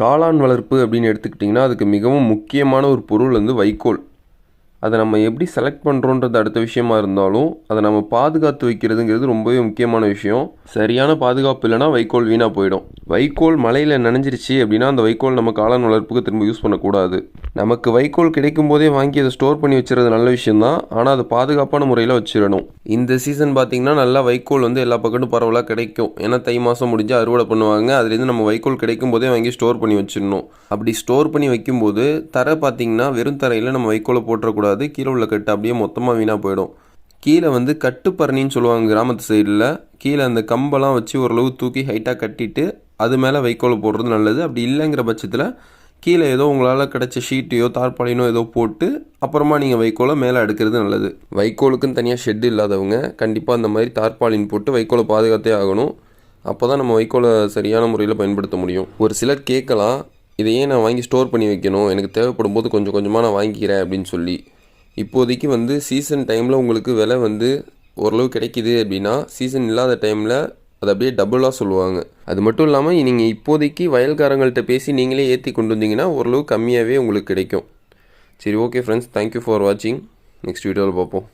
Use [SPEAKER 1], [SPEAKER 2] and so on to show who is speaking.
[SPEAKER 1] காளான் வளர்ப்பு அப்படின்னு எடுத்துக்கிட்டிங்கன்னா அதுக்கு மிகவும் முக்கியமான ஒரு பொருள் வந்து வைக்கோல். அதை நம்ம எப்படி செலக்ட் பண்ணுறோன்றது அடுத்த விஷயமா இருந்தாலும் அதை நம்ம பாதுகாத்து வைக்கிறதுங்கிறது ரொம்பவே முக்கியமான விஷயம். சரியான பாதுகாப்பு இல்லைன்னா வைக்கோல் வீணாக போயிடும். வைக்கோல் மலையில் நனைஞ்சிருச்சு அப்படின்னா அந்த வைக்கோல் நம்ம காளான் வளர்ப்புக்கு திரும்ப யூஸ் பண்ணக்கூடாது. நமக்கு வைக்கோல் கிடைக்கும் போதே வாங்கி அதை ஸ்டோர் பண்ணி வச்சுறது நல்ல விஷயம்தான். ஆனால் அதை பாதுகாப்பான முறையில் வச்சிடணும். இந்த சீசன் பார்த்திங்கன்னா நல்லா வைக்கோல் வந்து எல்லா பக்கமும் பரவலாக கிடைக்கும். ஏன்னா தை மாதம் முடிஞ்சு அறுவடை பண்ணுவாங்க. அதுலேருந்து நம்ம வைக்கோல் கிடைக்கும் போதே வாங்கி ஸ்டோர் பண்ணி வச்சிடணும். அப்படி ஸ்டோர் பண்ணி வைக்கும்போது தரை பார்த்திங்கன்னா வெறும் தரையில் நம்ம வைக்கோலை போட்டுறக்கூடாது. கீழே உள்ள கட்டு அப்படியே மொத்தமாக வீணாக போயிடும். கீழே வந்து கட்டுப்பரணின்னு சொல்லுவாங்க கிராமத்து சைடில் கீழே அந்த கம்பெல்லாம் வச்சு ஓரளவு தூக்கி ஹைட்டாக கட்டிட்டு அது மேலே வைக்கோலை போடுறது நல்லது. அப்படி இல்லைங்கிற பட்சத்தில் கீழே ஏதோ உங்களால் கிடச்ச ஷீட்டையோ தார்பாலினோ ஏதோ போட்டு அப்புறமா நீங்கள் வைக்கோலை மேலே எடுக்கிறது நல்லது. வைக்கோலுக்குன்னு தனியாக ஷெட் இல்லாதவங்க கண்டிப்பாக அந்த மாதிரி தார்பாலின் போட்டு வைக்கோலை பாதுகாத்தே ஆகணும். அப்போ தான் நம்ம வைக்கோலை சரியான முறையில் பயன்படுத்த முடியும். ஒரு சிலர் கேட்கலாம் இதையே நான் வாங்கி ஸ்டோர் பண்ணி வைக்கணும். எனக்கு தேவைப்படும் போது கொஞ்சம் கொஞ்சமாக நான் வாங்கிக்கிறேன் அப்படின்னு சொல்லி. இப்போதைக்கு வந்து சீசன் டைமில் உங்களுக்கு விலை வந்து ஓரளவு கிடைக்கிது அப்படின்னா சீசன் இல்லாத டைமில் அது அப்படியே டபுளாக சொல்லுவாங்க. அது மட்டும் இல்லாமல் நீங்கள் இப்போதைக்கு வயல்காரங்கள்ட்ட பேசி நீங்களே ஏற்றி கொண்டு வந்தீங்கன்னா ஓரளவு கம்மியாகவே உங்களுக்கு கிடைக்கும். சரி okay friends thank you for வாட்சிங் நெக்ஸ்ட் வீடியோவில் பார்ப்போம்.